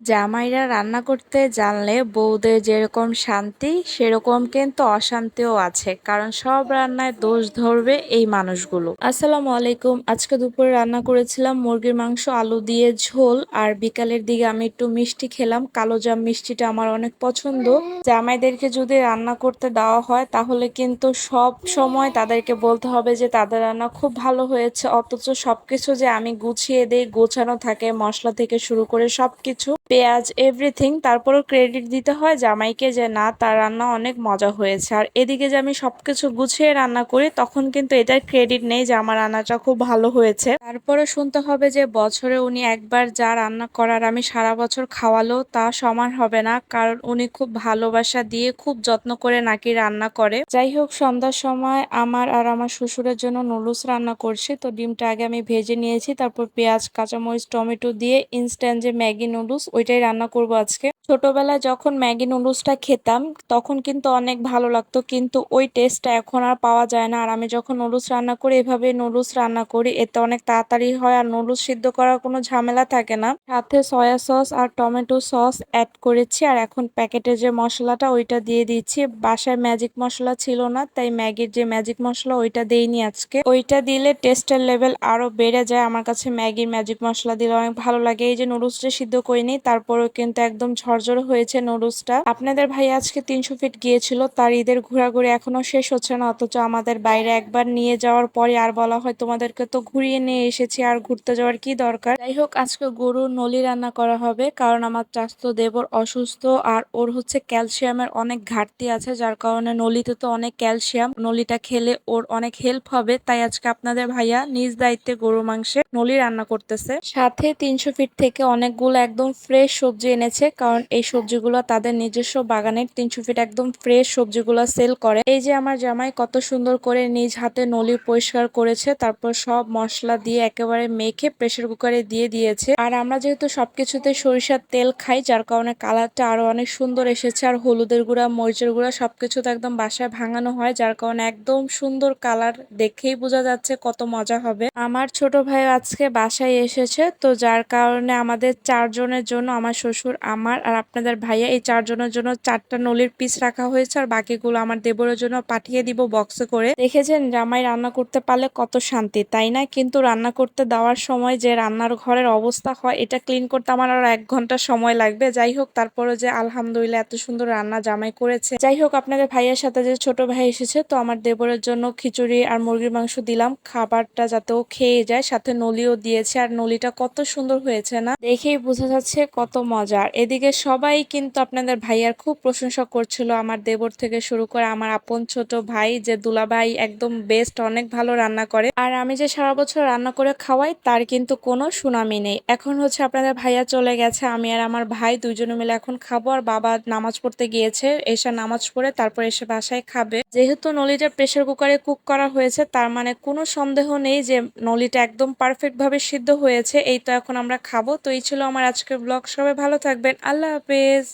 জামাইরা রান্না করতে জানলে বউদের যেরকম শান্তি, সেরকম কিন্তু অশান্তিও আছে, কারণ সব রান্নায় দোষ ধরবে এই মানুষগুলো। আসসালামু আলাইকুম। আজকে দুপুরে রান্না করেছিলাম মুরগির মাংস, আলু দিয়ে ঝোল, আর বিকালের দিকে আমি একটু মিষ্টি খেলাম। কালো জাম মিষ্টিটা আমার অনেক পছন্দ। জামাইদেরকে যদি রান্না করতে দেওয়া হয়, তাহলে কিন্তু সব সময় তাদেরকে বলতে হবে যে, তাদের রান্না খুব ভালো হয়েছে। অথচ সবকিছু যে আমি গুছিয়ে দেই, গোছানো থাকে, মশলা থেকে শুরু করে সবকিছু। পেঁয়াজ এভরিথিং তারপরও ক্রেডিট দিতে হয়। জামাইকে যে না, তার রান্না অনেক মজা হয়েছে। আর এদিকে যে আমি সব কিছু গুছিয়ে রান্না করি, তখন কিন্তু এটার ক্রেডিট নেই যে আমার রান্নাটা খুব ভালো হয়েছে। তারপরে শুনতে হবে যে বছরে উনি একবার যা রান্না করার আমি সারা বছর খাওয়ালো, তা সমান হবে না। কারণ উনি খুব ভালোবাসা দিয়ে খুব যত্ন করে নাকি রান্না করে। যাই হোক, সন্ধ্যার সময় আমার আর আমার শ্বশুরের জন্য নুডলস রান্না করছি। তো ডিমটা আগে আমি ভেজে নিয়েছি, তারপর পেঁয়াজ, কাঁচামরিচ, টমেটো দিয়ে ইনস্ট্যান্ট যে ম্যাগি নুডলস ওইটাই রান্না করব আজকে। ছোটবেলায় যখন ম্যাগি নুডলসটা খেতাম, তখন কিন্তু অনেক ভালো লাগতো, কিন্তু ওই টেস্টটা এখন আর পাওয়া যায় না। আর আমি যখন নুডলস রান্না করি, এভাবে নুডলস রান্না করি, এতে অনেক তাড়াতাড়ি হয় আর নুডলস সিদ্ধ করার কোনো ঝামেলা থাকে না। সাথে সয়া সস আর টমেটো সস অ্যাড করেছি, আর এখন প্যাকেটের যে মশলাটা, ওইটা দিয়ে দিচ্ছি। বাসায় ম্যাজিক মশলা ছিল না, তাই ম্যাগির যে ম্যাজিক মশলা, ওইটা দেইনি আজকে। ওইটা দিলে টেস্টের লেভেল আরও বেড়ে যায়। আমার কাছে ম্যাগির ম্যাজিক মশলা দিলে অনেক ভালো লাগে। এই যে নুডলসটা সিদ্ধ করিনি, তারপরেও কিন্তু একদম ঝরঝরে হয়েছে নুডলসটা। আপনাদের ভাই আজকে তিনশো ফিট গিয়েছিল, তার ঈদের ঘোরাঘুরি এখনও শেষ হচ্ছে না, অথচ আমাদের বাইরে একবার নিয়ে যাওয়ার পরে আর বলা হয় তোমাদেরকে তো ঘুরিয়ে নিয়ে এসেছি, আর ঘুরতে যাওয়ার কি দরকার? যাই হোক, আজকে গরু নলি রান্না করা হবে, কারণ আমার চাস্তো দেবর অসুস্থ, আর ওর হচ্ছে ক্যালসিয়ামের অনেক ঘাটতি আছে, যার কারণে নলিতে তো অনেক ক্যালসিয়াম, নলিটা খেলে ওর অনেক হেল্প হবে, তাই আজকে আপনাদের ভাইয়া নিজ দায়িত্বে গরু মাংসে নলি রান্না করতেছে। সাথে তিনশো ফিট থেকে অনেকগুলো একদম ফ্রেশ সবজি এনেছে, কারণ এই সবজিগুলো তাদের নিজস্ব বাগানের তিনশো ফিট একদম ফ্রেশ সবজিগুলো সেল করে। এই যে আমার জামাই কত সুন্দর করে নিজ হাতে নলি পরিষ্কার করেছে, তারপর সব মশলা দিয়ে একেবারে মেখে প্রেসার কুকারে দিয়ে দিয়েছে। আর আমরা যেহেতু সবকিছুতে সরিষার তেল খাই, যার কারণে কালারটা আরও অনেক সুন্দর এসেছে। আর হলুদের গুঁড়া, মরিচের গুঁড়া সবকিছুতে একদম বাসায় ভাঙানো হয়, যার কারণে একদম সুন্দর কালার দেখেই বোঝা যাচ্ছে কত মজা হবে। আমার ছোট ভাই আজকে বাসায় এসেছে, তো যার কারণে আমাদের চারজনের জন্য, আমার শ্বশুর, আমার আর আপনাদের ভাইয়া এই চারজনের জন্য চারটা নলির পিস রাখা হয়েছে আর বাকিগুলো আমার দেবরের জন্য পাঠিয়ে দিব বক্সে করে। দেখেছেন জামাই রান্না করতে পারলে কত শান্তি, তাই না? কিন্তু রান্না করতে দেওয়ার সময় যে রান্নার ঘরের অবস্থা হয়, এটা ক্লিন করতে আমার আর এক ঘণ্টা সময় লাগবে। যাই হোক তারপরে যে আলহামদুলিল্লাহ এত সুন্দর রান্না জামাই করেছে। যাই হোক, আপনাদের ভাইয়ের সাথে যে ছোট ভাই এসেছে, তো আমার দেবরের জন্য খিচুড়ি আর মুরগির মাংস দিলাম। খাবারটা যাতে ও খেয়ে যায়, সাথে নলিও দিয়েছে। আর নলিটা কত সুন্দর হয়েছে না? দেখেই বোঝা যাচ্ছে কত মজার। এদিকে সবাই কিন্তু আপনাদের ভাইয়ার খুব প্রশংসা করছিল আমার দেবর থেকে শুরু করে আমার আপন ছোট ভাই, যে দুলা ভাই একদম বেস্ট অনেক ভালো রান্না করে। আর আমি যে সারা বছর রান্না করে খাওয়াই, তার কিন্তু কোনো সুনামি নেই। এখন হচ্ছে আপনাদের ভাইয়া চলে গেছে, আমি আর আমার ভাই দুজনে মিলে এখন খাব। আর বাবা নামাজ পড়তে গিয়েছে, এসে নামাজ পড়ে তারপর এসে বাসায় খাবে। যেহেতু নলিটা প্রেসার কুকারে কুক করা হয়েছে, তার মানে কোনো সন্দেহ নেই যে নলিটা একদম পারফেক্ট ভাবে সিদ্ধ হয়েছে, এই তো এখন আমরা খাব। তো এই ছিল আমার আজকের ব্লগ সবাই ভালো থাকবেন, আল্লাহ হাফেজ